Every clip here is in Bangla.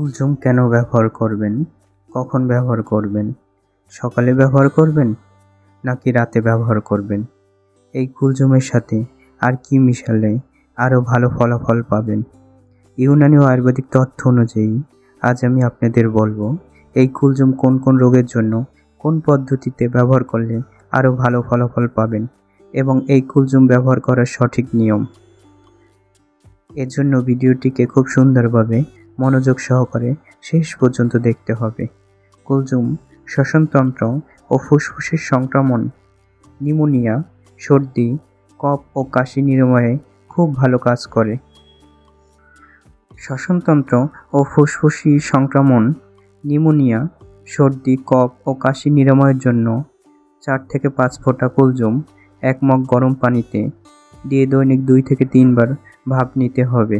কুলজম কেন ব্যবহার করবেন? কখন ব্যবহার করবেন? সকালে ব্যবহার করবেন? নাকি রাতে ব্যবহার করবেন? এই কুলজমের সাথে আর কি মিশালে আরও ভালো ফলাফল পাবেন? ইউনানি ও আয়ুর্বেদিক তথ্য অনুযায়ী, আজ আমি আপনাদের বলব, এই কুলজম কোন কোন রোগের জন্য, কোন পদ্ধতিতে ব্যবহার করলে আরও ভালো ফলাফল পাবেন? এবং এই কুলজম ব্যবহার করার সঠিক নিয়ম? এর জন্য ভিডিওটিকে খুব সুন্দরভাবে মনোযোগ সহকারে শেষ পর্যন্ত দেখতে হবে। কুলজুম, শ্বসনতন্ত্র ও ফুসফুসের সংক্রমণ নিউমোনিয়া সর্দি, কফ ও কাশি নিরাময়ে খুব ভালো কাজ করে। শ্বসনতন্ত্র ও ফুসফুসি সংক্রমণ নিউমোনিয়া সর্দি, কফ ও কাশি নিরাময়ের জন্য চার থেকে পাঁচ ফোঁটা কুলজুম, এক মগ গরম পানিতে দিয়ে দৈনিক দুই থেকে তিনবার ভাপ নিতে হবে।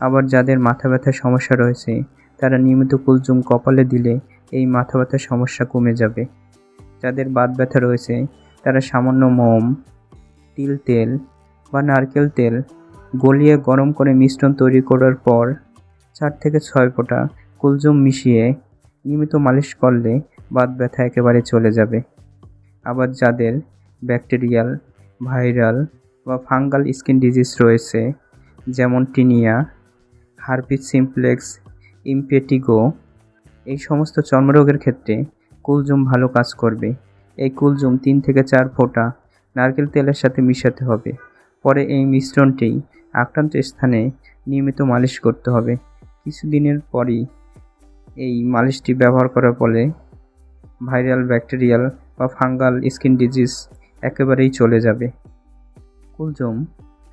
আবার যাদের মাথা ব্যথার সমস্যা রয়েছে, তারা নিয়মিত কুলজুম কপালে দিলে এই মাথা ব্যথার সমস্যা কমে যাবে। যাদের বাত ব্যথা রয়েছে, তারা সামান্য মোম, তিল তেল বা নারকেল তেল গলিয়ে গরম করে মিশ্রণ তৈরি করার পর চার থেকে ছয় ফোঁটা কুলজুম মিশিয়ে নিয়মিত মালিশ করলে বাত ব্যথা একেবারে চলে যাবে। আবার যাদের ব্যাকটেরিয়াল, ভাইরাল বা ফাঙ্গাল স্কিন ডিজিজ রয়েছে, যেমন টিনিয়া হারপিস সিমপ্লেক্স ইমপেটিগো এই সমস্ত চর্মরোগের ক্ষেত্রে কুলজুম ভালো কাজ করবে। এই কুলজুম তিন থেকে চার ফোঁটা নারকেল তেলের সাথে মিশাতে হবে। পরে এই মিশ্রণটি আক্রান্ত স্থানে নিয়মিত মালিশ করতে হবে। কিছুদিনের পরই এই মালিশটি ব্যবহার করার ফলে ভাইরাল ব্যাকটেরিয়াল বা ফাঙ্গাল স্কিন ডিজিজ একেবারেই চলে যাবে। কুলজুম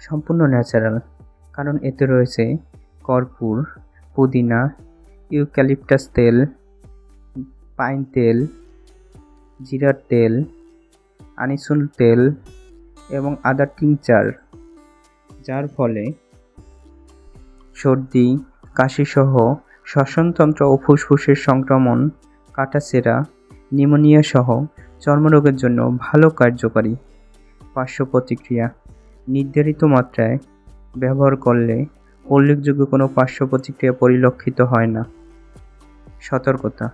সম্পূর্ণ ন্যাচারাল, কারণ এতে রয়েছে কর্পূর, পুদিনা, ইউক্যালিপটাস তেল, পাইন তেল, জিরার তেল, আনিসুল তেল এবং আদার টিংচার, যার ফলে সর্দি, কাশিসহ শ্বসনতন্ত্র ও ফুসফুসের সংক্রমণ কাটাছেরা নিউমোনিয়া সহ চর্মরোগের জন্য ভালো কার্যকারী পার্শ্ব প্রতিক্রিয়া নির্ধারিত মাত্রায় ব্যবহার করলে উল্লেখযোগ্য কোনো পার্শ্ব প্রতিক্রিয়া পরিলক্ষিত হয় না। সতর্কতা,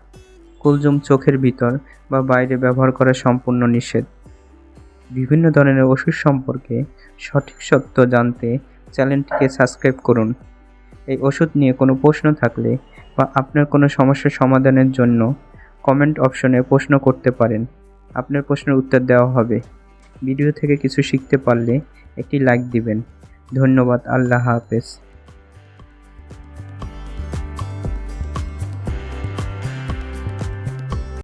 কুলজুম চোখের ভিতর বা বাইরে ব্যবহার করা সম্পূর্ণ নিষেধ। বিভিন্ন ধরনের ওষুধ সম্পর্কে সঠিক সত্য জানতে চ্যানেলটিকে সাবস্ক্রাইব করুন। এই ওষুধ নিয়ে কোনো প্রশ্ন থাকলে বা আপনার কোনো সমস্যার সমাধানের জন্য কমেন্ট অপশনে প্রশ্ন করতে পারেন। আপনার প্রশ্নের উত্তর দেওয়া হবে। ভিডিও থেকে কিছু শিখতে পারলে একটি লাইক দিবেন। ধন্যবাদ, আল্লাহ হাফেজ।